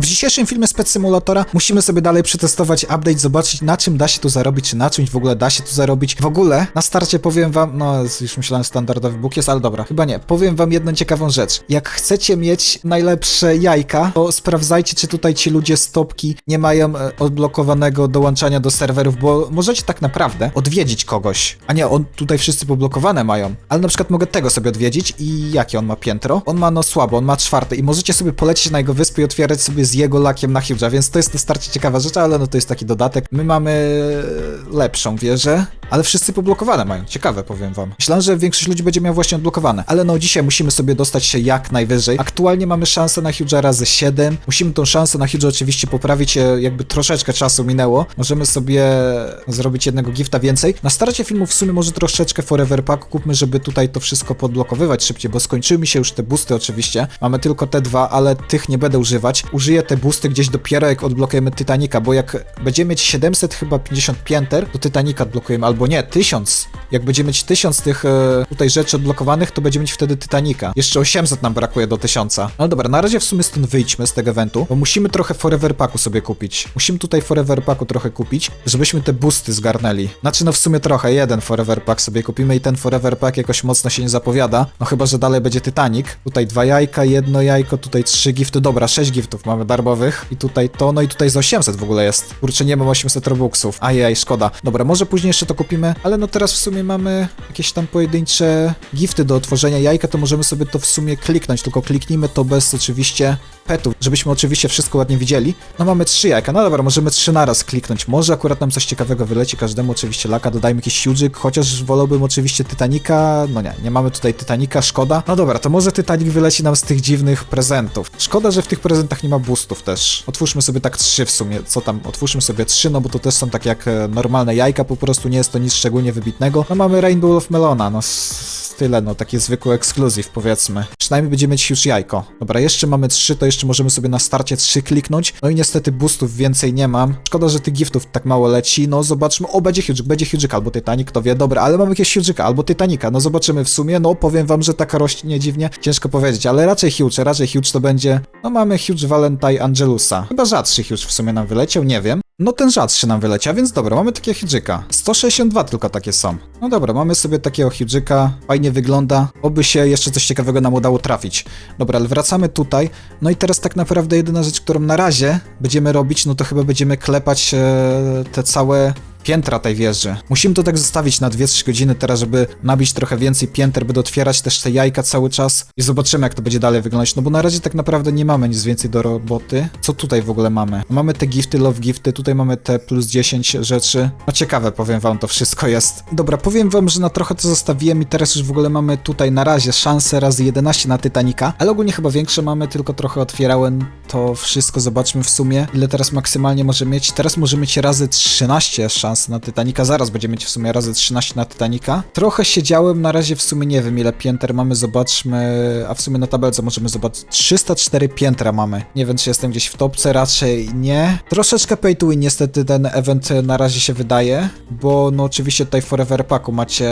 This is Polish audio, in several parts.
W dzisiejszym filmie z Pet Simulatora musimy sobie dalej przetestować update, zobaczyć na czym da się tu zarobić, czy na czymś w ogóle da się tu zarobić. W ogóle, na starcie powiem wam, no już myślałem standardowy book jest, ale dobra, chyba nie. Powiem wam jedną ciekawą rzecz. Jak chcecie mieć najlepsze jajka, to sprawdzajcie, czy tutaj ci ludzie z topki nie mają e, odblokowanego dołączania do serwerów, bo możecie tak naprawdę odwiedzić kogoś. A nie, on tutaj wszyscy poblokowane mają. Ale na przykład mogę tego sobie odwiedzić i jakie on ma piętro? On ma no słabo, on ma czwarte i możecie sobie polecieć na jego wyspę i otwierać sobie z jego lakiem na Huge'a, więc to jest starcie ciekawa rzecz, ale no to jest taki dodatek. My mamy lepszą wieżę, ale wszyscy poblokowane mają. Ciekawe, powiem wam. Myślałem, że większość ludzi będzie miał właśnie odblokowane, ale no dzisiaj musimy sobie dostać się jak najwyżej. Aktualnie mamy szansę na Huge'a razy 7. Musimy tą szansę na Huge'a oczywiście poprawić, e, jakby troszeczkę czasu minęło. Możemy sobie zrobić jednego gifta więcej. Na starcie filmu w sumie może troszeczkę Forever Pack kupmy, żeby tutaj to wszystko podblokowywać szybciej, bo skończyły mi się już te boosty oczywiście. Mamy tylko te dwa, ale tych nie będę używać. Użyję te boosty gdzieś dopiero jak odblokujemy Titanica, bo jak będziemy mieć 700 chyba 50 pięter, to Titanica odblokujemy, albo nie, 1000. Jak będziemy mieć 1000 tych e, tutaj rzeczy odblokowanych, to będziemy mieć wtedy Titanica. Jeszcze 800 nam brakuje do 1000. No dobra, na razie w sumie stąd wyjdźmy z tego eventu, bo musimy trochę Forever Packu sobie kupić. Musimy tutaj Forever Packu trochę kupić, żebyśmy te boosty zgarnęli. Znaczy no w sumie trochę, jeden Forever Pack sobie kupimy i ten Forever Pack jakoś mocno się nie zapowiada. No chyba, że dalej będzie Titanic. Tutaj dwa jajka, jedno jajko, tutaj trzy gifty. Dobra, sześć giftów mamy darmowych. I tutaj to, no i tutaj z 800 w ogóle jest. Kurczę, nie mam 800 robuxów. Ajaj, szkoda. Dobra, może później jeszcze to kupimy, ale no teraz w sumie mamy jakieś tam pojedyncze gifty do otworzenia jajka, to możemy sobie to w sumie kliknąć, tylko kliknijmy to bez oczywiście petów, żebyśmy oczywiście wszystko ładnie widzieli. No mamy trzy jajka, no dobra, możemy trzy naraz kliknąć. Może akurat nam coś ciekawego wyleci, każdemu oczywiście laka, dodajmy jakiś huge'yk, chociaż wolałbym oczywiście Titanica, no nie, nie mamy tutaj Titanica, szkoda. No dobra, to może Titanic wyleci nam z tych dziwnych prezentów. Szkoda, że w tych prezentach nie ma boostów też. Otwórzmy sobie tak trzy w sumie, co tam, otwórzmy sobie trzy, no bo to też są tak jak e, normalne jajka, po prostu nie jest to nic szczególnie wybitnego. No mamy Rainbow of Melona, no tyle, no taki zwykły ekskluzyw powiedzmy. Przynajmniej będziemy mieć już jajko. Dobra, jeszcze mamy trzy, to jeszcze możemy sobie na starcie trzy kliknąć. No i niestety boostów więcej nie mam. Szkoda, że tych giftów tak mało leci. No zobaczmy, o będzie Huge, będzie Huge albo Titanic, to wie, dobra, ale mamy jakieś Huge albo Titanica. No zobaczymy w sumie, no powiem wam, że taka rośnie dziwnie, ciężko powiedzieć, ale raczej Huge, raczej Huge to będzie, no mamy Huge Valentine Angelusa. Chyba rzadszy Huge w sumie nam wyleciał, nie wiem. No ten rzadszy nam wyleciał, więc dobra, mamy takie Hidżyka. 162 tylko takie są. No dobra, mamy sobie takiego Hidżyka, fajnie wygląda. Oby się jeszcze coś ciekawego nam udało trafić. Dobra, ale wracamy tutaj. No i teraz tak naprawdę jedyna rzecz, którą na razie będziemy robić, no to chyba będziemy klepać e, te całe piętra tej wieży. Musimy to tak zostawić na 2-3 godziny teraz, żeby nabić trochę więcej pięter, będę otwierać też te jajka cały czas i zobaczymy jak to będzie dalej wyglądać, no bo na razie tak naprawdę nie mamy nic więcej do roboty. Co tutaj w ogóle mamy? Mamy te gifty, love gifty, tutaj mamy te plus 10 rzeczy. No ciekawe, powiem wam, to wszystko jest. Dobra, powiem wam, że na trochę to zostawiłem i teraz już w ogóle mamy tutaj na razie szansę razy 11 na Titanica, ale ogólnie chyba większe mamy, tylko trochę otwierałem to wszystko, zobaczmy w sumie, ile teraz maksymalnie możemy mieć. Teraz możemy mieć razy 13 szans na Titanica, zaraz będziemy mieć w sumie razy 13 na Titanica. Trochę siedziałem, na razie w sumie nie wiem ile pięter mamy, zobaczmy, a w sumie na tabelce możemy zobaczyć, 304 piętra mamy. Nie wiem, czy jestem gdzieś w topce, raczej nie. Troszeczkę pay to win niestety ten event na razie się wydaje, bo no oczywiście tutaj w Forever Packu macie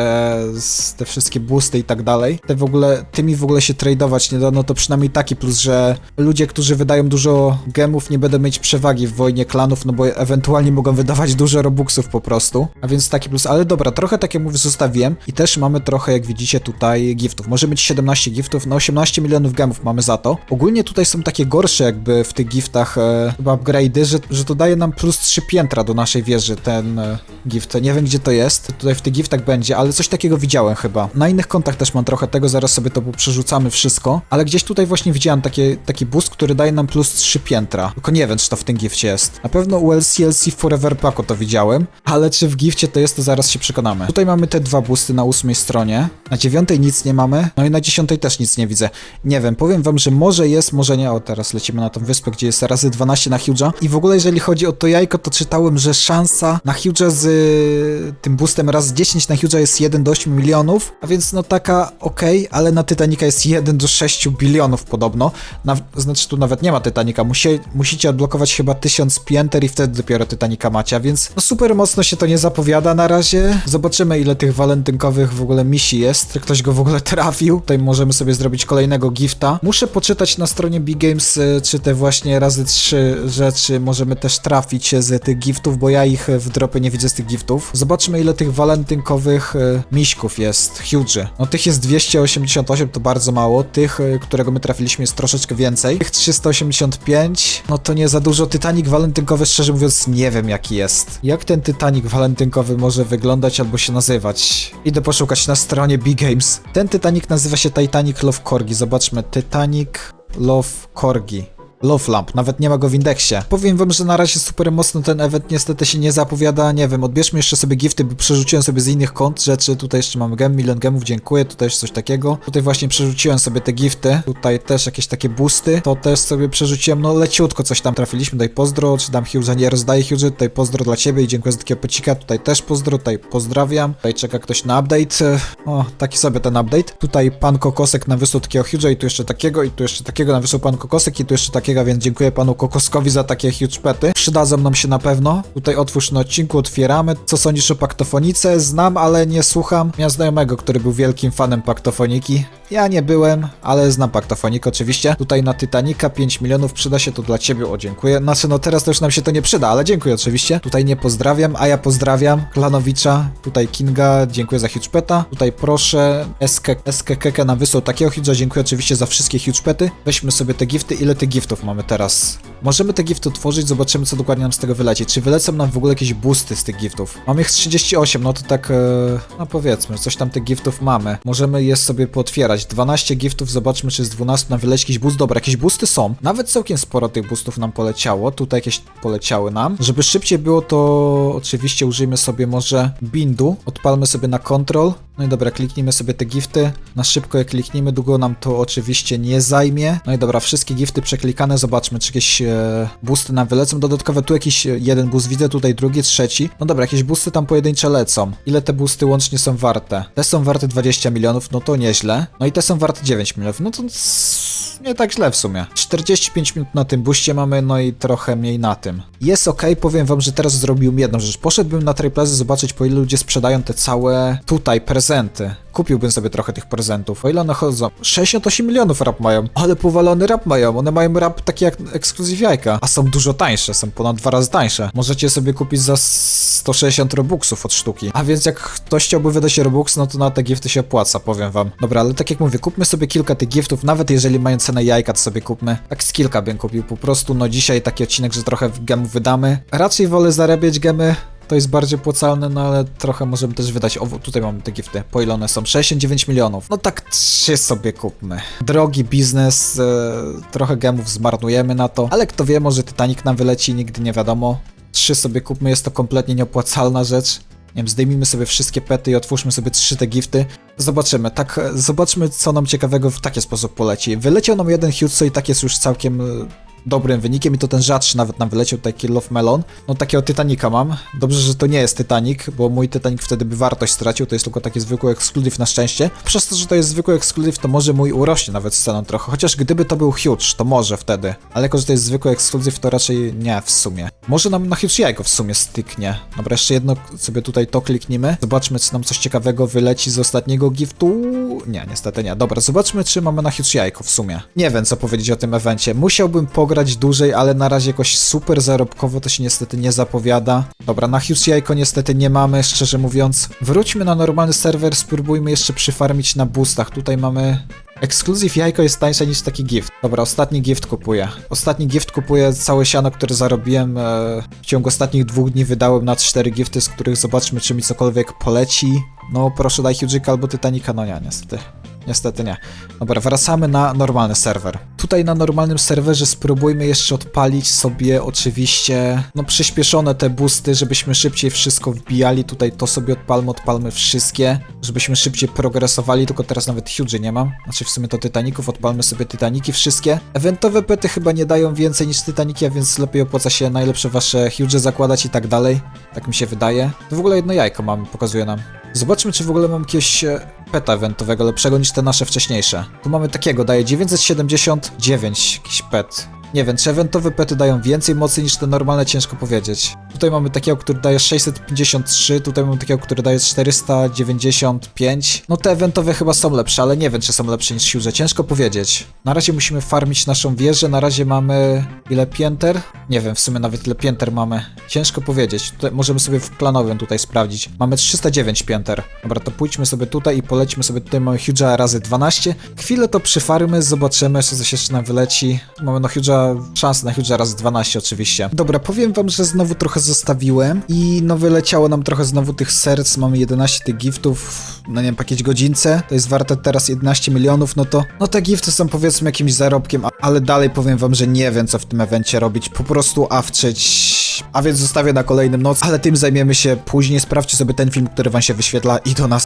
te wszystkie boosty i tak dalej. Te w ogóle, tymi w ogóle się tradeować nie da, no to przynajmniej taki plus, że ludzie, którzy wydają dużo gemów nie będą mieć przewagi w wojnie klanów, no bo ewentualnie mogą wydawać dużo robuxów po prostu. A więc taki plus, ale dobra, trochę takie mówię zostawiłem i też mamy trochę, jak widzicie tutaj, giftów. Może mieć 17 giftów, no 18 milionów gemów mamy za to. Ogólnie tutaj są takie gorsze jakby w tych giftach e, chyba upgrade'y, że, że to daje nam plus 3 piętra do naszej wieży ten e, gift. Nie wiem gdzie to jest, tutaj w tych giftach będzie, ale coś takiego widziałem chyba. Na innych kontach też mam trochę tego, zaraz sobie to przerzucamy wszystko, ale gdzieś tutaj właśnie widziałem takie, taki boost, który daje nam plus 3 piętra. Tylko nie wiem, czy to w tym gifcie jest. Na pewno u LCLC Forever Packu to widziałem, ale czy w gifcie to jest, to zaraz się przekonamy. Tutaj mamy te dwa boosty na ósmej stronie, na dziewiątej nic nie mamy, no i na dziesiątej też nic nie widzę. Nie wiem, powiem wam, że może jest, może nie. O, teraz lecimy na tą wyspę, gdzie jest razy 12 na Huge'a. I w ogóle, jeżeli chodzi o to jajko, to czytałem, że szansa na Huge'a z y, tym boostem raz 10 na Huge'a jest 1 do 8 milionów, a więc no taka okej, ale na Titanica jest 1 do 6 bilionów podobno. Na, znaczy tu nawet nie ma Titanica, Musie, musicie odblokować chyba 1000 pięter i wtedy dopiero Titanica macie, a więc no super mocno mocno się to nie zapowiada na razie. Zobaczymy ile tych walentynkowych w ogóle misi jest. Czy ktoś go w ogóle trafił. Tutaj możemy sobie zrobić kolejnego gifta. Muszę poczytać na stronie Big Games, y, czy te właśnie razy trzy rzeczy możemy też trafić z tych giftów, bo ja ich w dropy nie widzę z tych giftów. Zobaczmy ile tych walentynkowych y, miśków jest. Huge. No tych jest 288, to bardzo mało. Tych, y, którego my trafiliśmy jest troszeczkę więcej. Tych 385, no to nie za dużo. Titanic walentynkowy, szczerze mówiąc, nie wiem jaki jest. Jak ten Titanic walentynkowy może wyglądać albo się nazywać? Idę poszukać na stronie Big Games. Ten Titanic nazywa się Titanic Love Corgi. Zobaczmy, Titanic Love Corgi. Love Lamp, nawet nie ma go w indeksie. Powiem wam, że na razie super mocno ten event niestety się nie zapowiada, nie wiem, odbierzmy jeszcze sobie gifty, bo przerzuciłem sobie z innych kont rzeczy, tutaj jeszcze mamy gem, milion gemów, dziękuję, tutaj jeszcze coś takiego. Tutaj właśnie przerzuciłem sobie te gifty, tutaj też jakieś takie boosty, to też sobie przerzuciłem, no leciutko coś tam trafiliśmy, tutaj pozdro, czy dam Hughesa, nie rozdaję Hughesa, tutaj pozdro dla ciebie i dziękuję za takiego pecika, tutaj też pozdro, tutaj pozdrawiam, tutaj czeka ktoś na update, o, taki sobie ten update. Tutaj pan Kokosek nawysłał takiego Hughesa i tu jeszcze takiego, i tu jeszcze takiego nawysłał pan Kokosek i tu jeszcze takiego, więc dziękuję panu Kokoskowi za takie huge pety. Przydadzą nam się na pewno. Tutaj otwórz na odcinku, otwieramy. Co sądzisz o paktofonice? Znam, ale nie słucham. Miałem znajomego, który był wielkim fanem paktofoniki. Ja nie byłem, ale znam paktofonik oczywiście. Tutaj na Titanica 5 milionów przyda się to dla ciebie, o dziękuję. Znaczy no teraz to już nam się to nie przyda, ale dziękuję oczywiście. Tutaj nie pozdrawiam, a ja pozdrawiam Klanowicza, tutaj Kinga, dziękuję za huge peta. Tutaj proszę SK, SK Keke nam wysłał takiego huge'a, dziękuję oczywiście za wszystkie huge pety. Weźmy sobie te gifty, ile tych giftów mamy teraz? Możemy te gifty otworzyć, zobaczymy co dokładnie nam z tego wyleci. Czy wylecą nam w ogóle jakieś boosty z tych giftów? Mamy ich 38, no to tak, e, no powiedzmy, coś tam tych giftów mamy. Możemy je sobie pootwierać. 12 giftów, zobaczmy czy z 12 nam wyleci jakiś boost. Dobra, jakieś boosty są. Nawet całkiem sporo tych boostów nam poleciało. Tutaj jakieś poleciały nam. Żeby szybciej było, to oczywiście użyjmy sobie może bindu. Odpalmy sobie na control. No i dobra, kliknijmy sobie te gifty. Na szybko je kliknijmy, długo nam to oczywiście nie zajmie. No i dobra, wszystkie gifty przeklikane, zobaczmy, czy jakieś e, boosty nam wylecą. Dodatkowe tu jakiś e, jeden boost widzę, tutaj drugi, trzeci. No dobra, jakieś boosty tam pojedyncze lecą. Ile te boosty łącznie są warte? Te są warte 20 milionów, no to nieźle. No i te są warte 9 milionów, no to nie tak źle w sumie. 45 minut na tym booście mamy, no i trochę mniej na tym. Jest ok, powiem wam, że teraz zrobiłem jedną rzecz. Poszedłbym na Triplazy zobaczyć, po ile ludzie sprzedają te całe tutaj prezenty. Kupiłbym sobie trochę tych prezentów. O ile one chodzą? 68 milionów rap mają. Ale powalony rap mają. One mają rap taki jak ekskluzyw jajka. A są dużo tańsze, są ponad dwa razy tańsze. Możecie sobie kupić za 160 robuxów od sztuki. A więc jak ktoś chciałby wydać robux, no to na te gifty się opłaca, powiem wam. Dobra, ale tak jak mówię, kupmy sobie kilka tych giftów, nawet jeżeli mają cenę jajka, to sobie kupmy. Tak z kilka bym kupił po prostu. No dzisiaj taki odcinek, że trochę gemów wydamy. Raczej wolę zarabiać gemy to jest bardziej opłacalne, no ale trochę możemy też wydać. O, tutaj mamy te gifty. Po ile one są? 69 milionów. No tak trzy sobie kupmy. Drogi biznes, e, trochę gemów zmarnujemy na to, ale kto wie, może Titanic nam wyleci, nigdy nie wiadomo. Trzy sobie kupmy, jest to kompletnie nieopłacalna rzecz. Nie wiem, zdejmijmy sobie wszystkie pety i otwórzmy sobie trzy te gifty. Zobaczymy, tak, e, zobaczmy co nam ciekawego w taki sposób poleci. Wyleciał nam jeden huge, co i tak jest już całkiem e, dobrym wynikiem i to ten rzadszy nawet nam wyleciał, taki Love Melon. No takiego Titanica mam. Dobrze, że to nie jest Titanic, bo mój Titanic wtedy by wartość stracił, to jest tylko taki zwykły ekskluzyw na szczęście. Przez to, że to jest zwykły ekskluzyw, to może mój urośnie nawet z ceną trochę, chociaż gdyby to był huge, to może wtedy. Ale jako, że to jest zwykły ekskluzyw, to raczej nie w sumie. Może nam na huge jajko w sumie styknie. Dobra, jeszcze jedno sobie tutaj to kliknijmy. Zobaczmy, czy nam coś ciekawego wyleci z ostatniego giftu. Nie, niestety nie. Dobra, zobaczmy, czy mamy na huge jajko w sumie. Nie wiem, co powiedzieć o tym evencie. Musiałbym pograć dłużej, ale na razie jakoś super zarobkowo to się niestety nie zapowiada. Dobra, na huge jajko niestety nie mamy, szczerze mówiąc. Wróćmy na normalny serwer, spróbujmy jeszcze przyfarmić na boostach. Tutaj mamy Ekskluzyw jajko jest tańsze niż taki gift. Dobra, ostatni gift kupuję. Ostatni gift kupuję całe siano, które zarobiłem e, w ciągu ostatnich dwóch dni wydałem na cztery gifty, z których zobaczmy, czy mi cokolwiek poleci. No proszę daj Huge'ika albo Titanica, no nie, niestety. Niestety nie. Dobra, wracamy na normalny serwer. Tutaj na normalnym serwerze spróbujmy jeszcze odpalić sobie oczywiście, no przyspieszone te boosty, żebyśmy szybciej wszystko wbijali. Tutaj to sobie odpalmy, odpalmy wszystkie, żebyśmy szybciej progresowali, tylko teraz nawet huge nie mam. Znaczy w sumie to Titaników, odpalmy sobie Titaniki wszystkie. Eventowe pety chyba nie dają więcej niż Titaniki, a więc lepiej opłaca się najlepsze wasze huge zakładać i tak dalej. Tak mi się wydaje. To w ogóle jedno jajko mamy, pokazuje nam. Zobaczmy, czy w ogóle mam jakiegoś e, peta eventowego lepszego niż te nasze wcześniejsze. Tu mamy takiego, daje 979 jakiś pet. Nie wiem, czy eventowe pety dają więcej mocy niż te normalne, ciężko powiedzieć. Tutaj mamy takiego, który daje 653, tutaj mamy takiego, który daje 495. No te eventowe chyba są lepsze, ale nie wiem, czy są lepsze niż Huge, ciężko powiedzieć. Na razie musimy farmić naszą wieżę, na razie mamy... ile pięter? Nie wiem w sumie nawet ile pięter mamy. Ciężko powiedzieć, tutaj możemy sobie w planowym tutaj sprawdzić. Mamy 309 pięter. Dobra, to pójdźmy sobie tutaj i polećmy sobie tutaj, mamy Huge'a razy 12. Chwilę to przyfarmy, zobaczymy, czy coś jeszcze nam wyleci. Mamy no Huge'a, szansę na Huge'a razy 12 oczywiście. Dobra, powiem wam, że znowu trochę zostawiłem i no wyleciało nam trochę znowu tych serc, mamy 11 tych giftów, no nie wiem, po jakiejś godzince, to jest warte teraz 11 milionów, no to, no te gifty są powiedzmy jakimś zarobkiem, ale dalej powiem wam, że nie wiem co w tym evencie robić, po prostu awczyć, a więc zostawię na kolejnym noc, ale tym zajmiemy się później, sprawdźcie sobie ten film, który wam się wyświetla i do nas